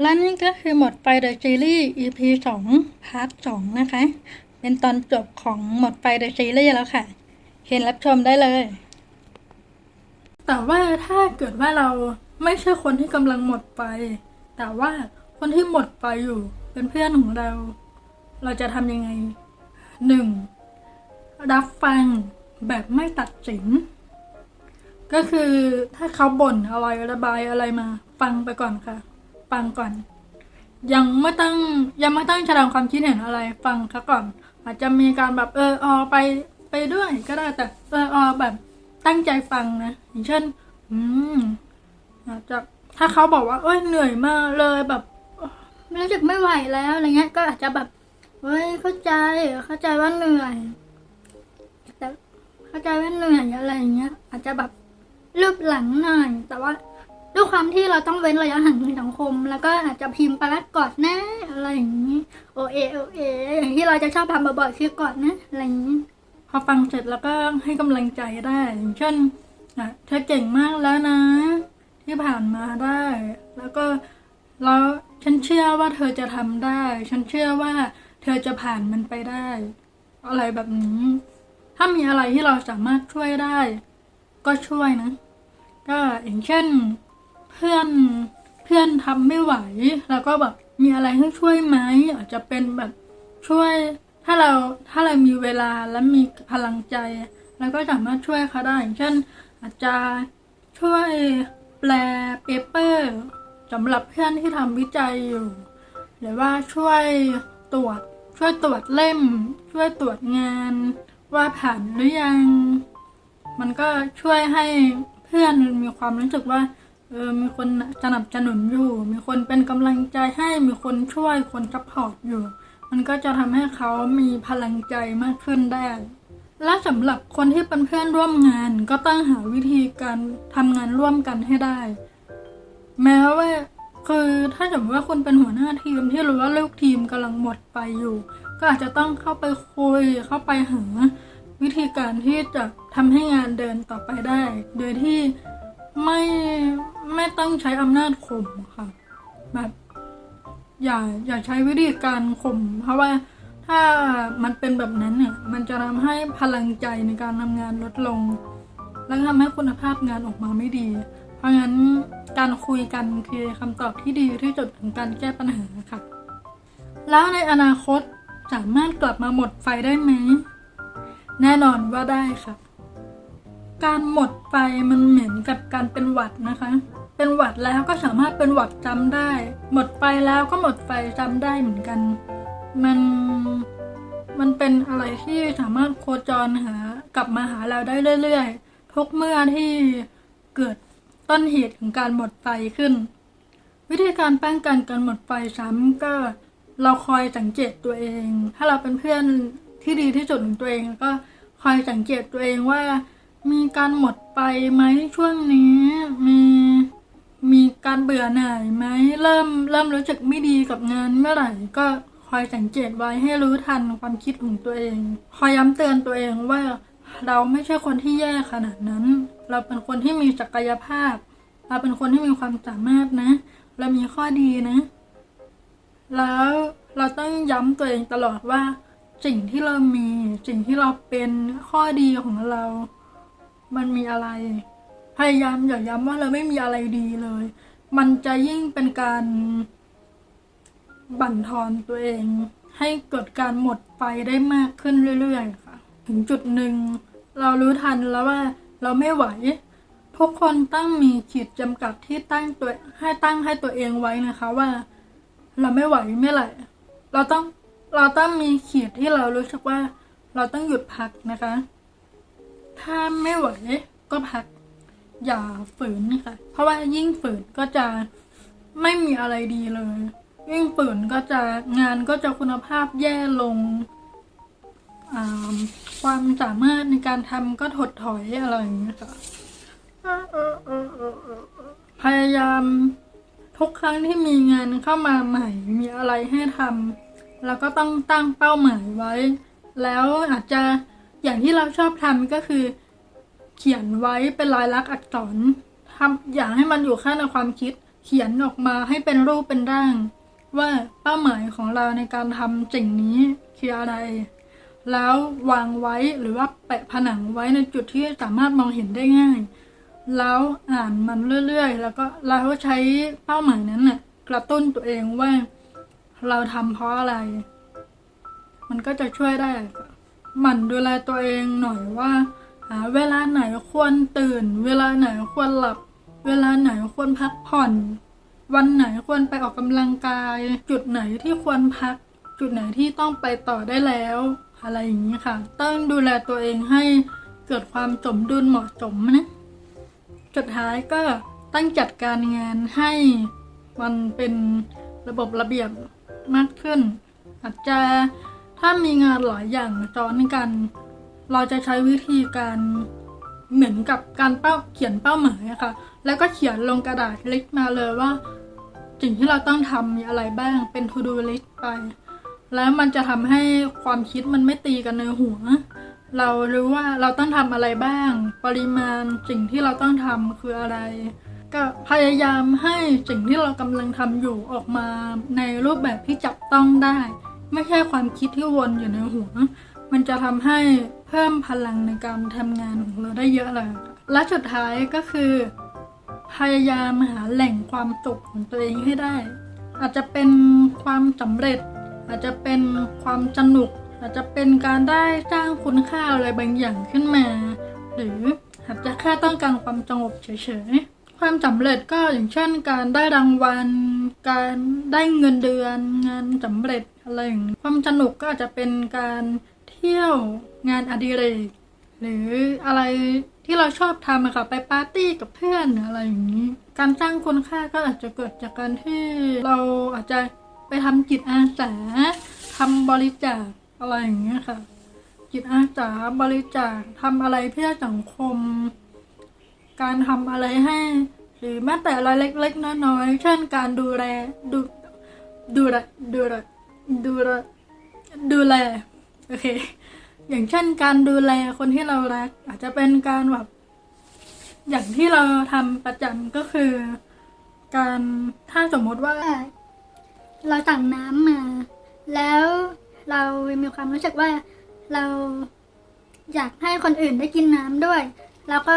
และนี่ก็คือหมดไฟเดอะซีรีส์ EP สองพาร์ทสองนะคะ เป็นตอนจบของหมดไฟเดอะซีรีส์แล้วค่ะ เห็นรับชมได้เลย แต่ว่าถ้าเกิดว่าเราไม่ใช่คนที่กำลังหมดไฟแต่ว่าคนที่หมดไฟอยู่เป็นเพื่อนของเรา เราจะทำยังไงหนึ่งรับฟังแบบไม่ตัดสิน ก็คือถ้าเขาบ่นอะไรระบายอะไรมา ฟังไปก่อนค่ะ ฟังก่อน ยังไม่ตั้งยังไม่ตั้งแสดงความคิดเห็นอะไรฟังเขาก่อน อาจจะมีการแบบเออออไปไปด้วยก็ได้แต่เออออแบบตั้งใจฟังนะอย่างเช่น อืมอาจจะถ้าเขาบอกว่าเอ้ยเหนื่อยมากเลยแบบรู้สึกไม่ไหวแล้วอะไรเงี้ย ก็อาจจะแบบเฮ้ยเข้าใจเข้าใจว่าเหนื่อยแต่เข้าใจว่าเหนื่อยอะไรอย่างเงี้ย อาจจะแบบรูปหลังหน่อยแต่ว่า ด้วยความที่เราต้องเว้นระยะห่างในสังคม แล้วก็อาจจะพิมพ์ไปแล้วกอดนะอะไรอย่างนี้โอเอโอเออย่างที่เราจะชอบทำบ่อยๆคือกอดนะอะไรอย่างนี้พอฟังเสร็จแล้วก็ให้กำลังใจได้อย่างเช่นเธอเก่งมากแล้วนะ ที่ผ่านมาได้ แล้วก็แล้วฉันเชื่อว่าเธอจะทำได้ ฉันเชื่อว่าเธอจะผ่านมันไปได้ อะไรแบบนี้ ถ้ามีอะไรที่เราสามารถช่วยได้ ก็ช่วยนะ ก็อย่างเช่น เพื่อนเพื่อนทำไม่ไหว แล้วก็แบบมีอะไรให้ช่วยไหมอาจจะเป็นแบบช่วยถ้าเราถ้าเรามีเวลาและมีพลังใจเราก็สามารถช่วยเขาได้อย่างเช่น อาจจะช่วยแปลเปเปอร์สำหรับเพื่อนที่ทำวิจัยอยู่ หรือว่าช่วยตรวจช่วยตรวจเล่ม ช่วยตรวจงาน ว่าผ่านหรือยัง มันก็ช่วยให้เพื่อนมีความรู้สึกว่า เออมีคนสนับสนุนอยู่ มีคนเป็นกำลังใจให้มีคนช่วยคนซัพพอร์ตอยู่ มันก็จะทำให้เขามีพลังใจมากขึ้นได้และสำหรับคนที่เป็นเพื่อนร่วมงานก็ต้องหาวิธีการทำงานร่วมกันให้ได้ แม้ว่าคือถ้าสมมติว่าคุณเป็นหัวหน้าทีมที่รู้ว่าลูกทีมกำลังหมดไปอยู่ ก็อาจจะต้องเข้าไปคุยเข้าไปหาวิธีการที่จะทำให้งานเดินต่อไปได้ โดยที่ ไม่ไม่ต้องใช้อำนาจข่มค่ะ แบบ อย่าอย่าใช้วิธีการข่มเพราะว่าถ้ามันเป็นแบบนั้นเนี่ย มันจะทำให้พลังใจในการทำงานลดลง และทำให้คุณภาพงานออกมาไม่ดี เพราะงั้นการคุยกันคือคำตอบที่ดีที่สุดของการแก้ปัญหาค่ะ แล้วในอนาคตสามารถกลับมาหมดไฟได้ไหม แน่นอนว่าได้ค่ะ การหมดไฟมันเหมือนกับการเป็นหวัดนะคะ เป็นหวัดแล้วก็สามารถเป็นหวัดจำได้ หมดไฟแล้วก็หมดไฟจำได้เหมือนกัน มันมันเป็นอะไรที่สามารถโคจรหากลับมาหาเราได้เรื่อยๆทุกเมื่อที่เกิดต้นเหตุของการหมดไฟขึ้น วิธีการป้องกันการหมดไฟซ้ำก็เราคอยสังเกตตัวเอง ถ้าเราเป็นเพื่อนที่ดีที่สุดของตัวเองก็คอยสังเกตตัวเองว่า มีการหมดไฟไหมช่วงนี้ มีมีการเบื่อหน่ายไหมเริ่มเริ่มรู้สึกไม่ดีกับงานเมื่อไหร่ก็คอยสังเกตไว้ให้รู้ทันความคิดของตัวเอง คอยย้ำเตือนตัวเองว่าเราไม่ใช่คนที่แย่ขนาดนั้น เราเป็นคนที่มีศักยภาพ เราเป็นคนที่มีความสามารถนะ เรามีข้อดีนะ แล้วเราต้องย้ำตัวเองตลอดว่า สิ่งที่เรามี สิ่งที่เราเป็นข้อดีของเรา มันมีอะไร พยายามอย่าย้ำว่าเราไม่มีอะไรดีเลย มันจะยิ่งเป็นการบั่นทอนตัวเอง ให้เกิดการหมดไฟได้มากขึ้นเรื่อยๆค่ะ ถึงจุดหนึ่ง เรารู้ทันแล้วว่าเราไม่ไหว ทุกคนต้องมีขีดจำกัดที่ตั้งตัวให้ตั้งให้ตัวเองไว้นะคะว่า เราไม่ไหวไม่ไหลเราต้องเราต้องมีขีดที่เรารู้สึกว่า เราต้องหยุดพักนะคะ ถ้าไม่ไหวก็พัก อย่าฝืนนะคะเพราะว่ายิ่งฝืนก็จะไม่มีอะไรดีเลย ยิ่งฝืนก็จะงานก็จะคุณภาพแย่ลง ความสามารถในการทำก็ถดถอยอะไรอย่างเงี้ยค่ะพยายามทุกครั้งที่มีงานเข้ามาใหม่ มีอะไรให้ทำเราก็ต้องตั้งเป้าหมายไว้ แล้วอาจจะ อย่างที่เราชอบทำก็คือ เขียนไว้เป็นลายลักษณ์อักษรทำอย่างให้มันอยู่แค่ในความคิด เขียนออกมาให้เป็นรูปเป็นร่าง ว่าเป้าหมายของเราในการทำสิ่งนี้คืออะไร แล้ววางไว้หรือว่าแปะผนังไว้ในจุดที่สามารถมองเห็นได้ง่าย แล้วอ่านมันเรื่อยๆ แล้วก็เราก็ใช้เป้าหมายนั้นน่ะกระตุ้นตัวเองว่าเราทำเพราะอะไร มันก็จะช่วยได้ค่ะ หมั่นดูแลตัวเองหน่อยว่าหาเวลาไหนควรตื่น เวลาไหนควรหลับ เวลาไหนควรพักผ่อน วันไหนควรไปออกกำลังกาย จุดไหนที่ควรพัก จุดไหนที่ต้องไปต่อได้แล้ว อะไรอย่างนี้ค่ะ ต้องดูแลตัวเองให้เกิดความสมดุลเหมาะสมนะสุดท้ายก็ตั้งจัดการงานให้มันเป็นระบบระเบียบมากขึ้น อาจจะ ถ้ามีงานหลายอย่างซ้อนกัน เราจะใช้วิธีการเหมือนกับการเป้าเขียนเป้าหมายะค่ะ แล้วก็เขียนลงกระดาษลิสต์มาเลยว่า สิ่งที่เราต้องทำมีอะไรบ้างเป็น to do list ไป แล้วมันจะทำให้ความคิดมันไม่ตีกันในหัว เรารู้ว่าเราต้องทำอะไรบ้าง ปริมาณสิ่งที่เราต้องทำคืออะไร ก็พยายามให้สิ่งที่เรากำลังทำอยู่ออกมาในรูปแบบที่จับต้องได้ ไม่ใช่ความคิดที่วนอยู่ในหัว มันจะทำให้เพิ่มพลังในการทำงานของเราได้เยอะเลย และสุดท้ายก็คือ พยายามหาแหล่งความสุขของตัวเองให้ได้ อาจจะเป็นความสำเร็จ อาจจะเป็นความสนุก อาจจะเป็นการได้สร้างคุณค่าอะไรบางอย่างขึ้นมา หรืออาจจะแค่ต้องการความสงบเฉยๆ ความสำเร็จก็อย่างเช่น การได้รางวัล การได้เงินเดือนงานสำเร็จอะไรอย่างนี้ความสนุกก็อาจจะเป็นการเที่ยวงานอดิเรกหรืออะไรที่เราชอบทำอะค่ะไปปาร์ตี้กับเพื่อนออะไรอย่างนี้ การสร้างคุณค่าก็อาจจะเกิดจากการที่เราอาจจะไปทำจิตอาสาทำบริจาคอะไรอย่างเงี้ยค่ะ จิตอาสาบริจาคทำอะไรเพื่อสังคม การทำอะไรให้ หรือแม้แต่อะไรเล็ก ๆน้อยๆเช่นการดูแลดูดูแลดูแลดูแลดูแลโอเค อย่างเช่นการดูแลคนที่เรารัก อาจจะเป็นการแบบอย่างที่เราทำประจำก็คือ การถ้าสมมติว่า เราสั่งน้ำมา แล้วเรามีความรู้สึกว่าเราอยากให้คนอื่นได้กินน้ำด้วย แล้วก็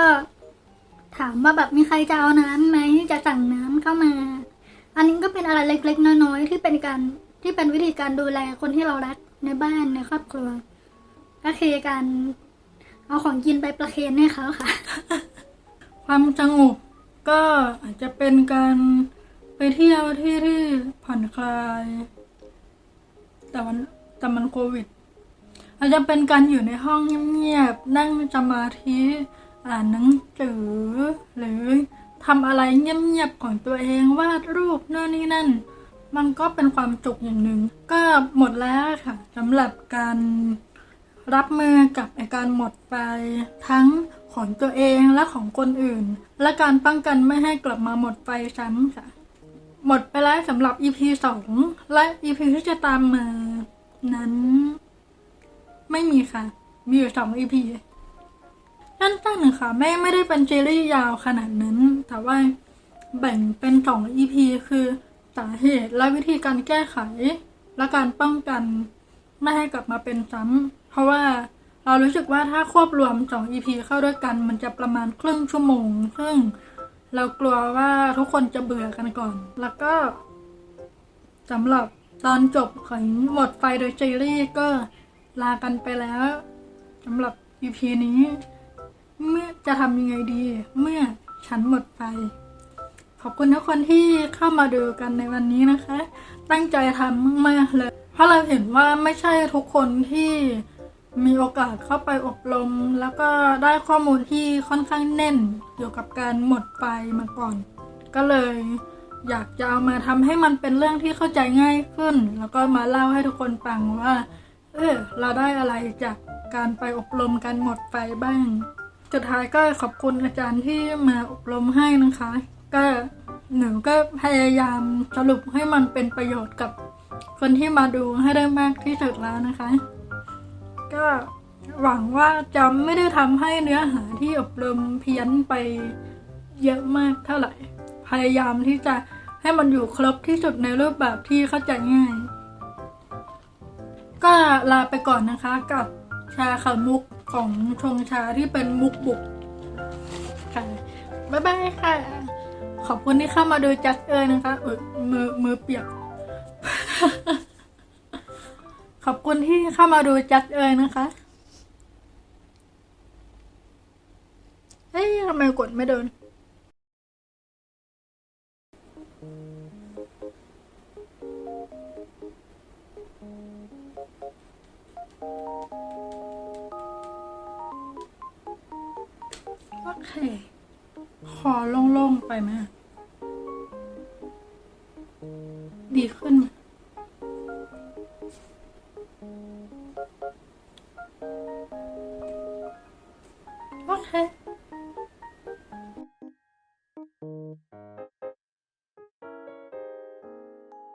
ถามว่าแบบมีใครจะเอาน้ำไหมจะสั่งน้ำเข้ามา อันนี้ก็เป็นอะไรเล็ก ๆ น้อยๆที่เป็นการที่เป็นวิธีการดูแลคนที่เรารักในบ้านในครอบครัว ก็คือการเอาของกินไปประเคนให้เขาค่ะ ความสงบก็อาจจะเป็นการไปเที่ยวที่ที่ผ่อนคลาย แต่มันแต่มันโควิด อาจจะเป็นการอยู่ในห้องเงียบๆนั่งสมาธิ อ่านหนังสือ หรือทำอะไรเงียบๆของตัวเองวาดรูปนู่นนี่นั่น มันก็เป็นความสุขอย่างหนึ่ง ก็หมดแล้วค่ะสำหรับการรับมือกับอาการหมดไปทั้งของตัวเองและของคนอื่น และการป้องกันไม่ให้กลับมาหมดไปซ้ำค่ะ หมดไปแล้วสำหรับ EP สองและ EP ที่จะตามมา นั้น ไม่มีค่ะ มีอยู่สอง EP สั้นๆค่ะไม่ไม่ได้เป็นซีรีส์ยาวขนาดนั้น แต่ว่าแบ่งเป็นสอง EP คือสาเหตุและวิธีการแก้ไข และการป้องกันไม่ให้กลับมาเป็นซ้ำเพราะว่าเรารู้สึกว่าถ้าควบรวมสอง EP เข้าด้วยกัน มันจะประมาณครึ่งชั่วโมง ซึ่งเรากลัวว่าทุกคนจะเบื่อกันก่อน แล้วก็สำหรับตอนจบของหมดไฟโดยซีรีส์ก็ลากันไปแล้วสำหรับ EP นี้ เมื่อจะทำยังไงดี เมื่อฉันหมดไฟขอบคุณทุกคนที่เข้ามาดูกันในวันนี้นะคะ ตั้งใจทำมากๆเลย เพราะเราเห็นว่าไม่ใช่ทุกคนที่มีโอกาสเข้าไปอบรม แล้วก็ได้ข้อมูลที่ค่อนข้างแน่นเกี่ยวกับการหมดไฟมาก่อน ก็เลยอยากจะเอามาทำให้มันเป็นเรื่องที่เข้าใจง่ายขึ้น แล้วก็มาเล่าให้ทุกคนฟังว่า เออเราได้อะไรจากการไปอบรมการหมดไฟบ้าง สุดท้ายก็ขอบคุณอาจารย์ที่มาอบรมให้นะคะ ก็หนูก็พยายามสรุปให้มันเป็นประโยชน์กับคนที่มาดูให้ได้มากที่สุดแล้วนะคะ ก็หวังว่าจะไม่ได้ทำให้เนื้อหาที่อบรมเพี้ยนไปเยอะมากเท่าไหร่ พยายามที่จะให้มันอยู่ครบที่สุดในรูปแบบที่เข้าใจง่าย ก็ลาไปก่อนนะคะกับชาข่ามุก ของชงชาที่เป็นมุกบุกค่ะบ๊ายบายค่ะ ขอบคุณที่เข้ามาดูจัดเอยนะคะเอยมือมือเปียก ขอบคุณที่เข้ามาดูจัดเอยนะคะเฮ้ยทำไมกดไม่โดนโอ เคอโล่งๆไปไหมดีขึ้นไหมโอเค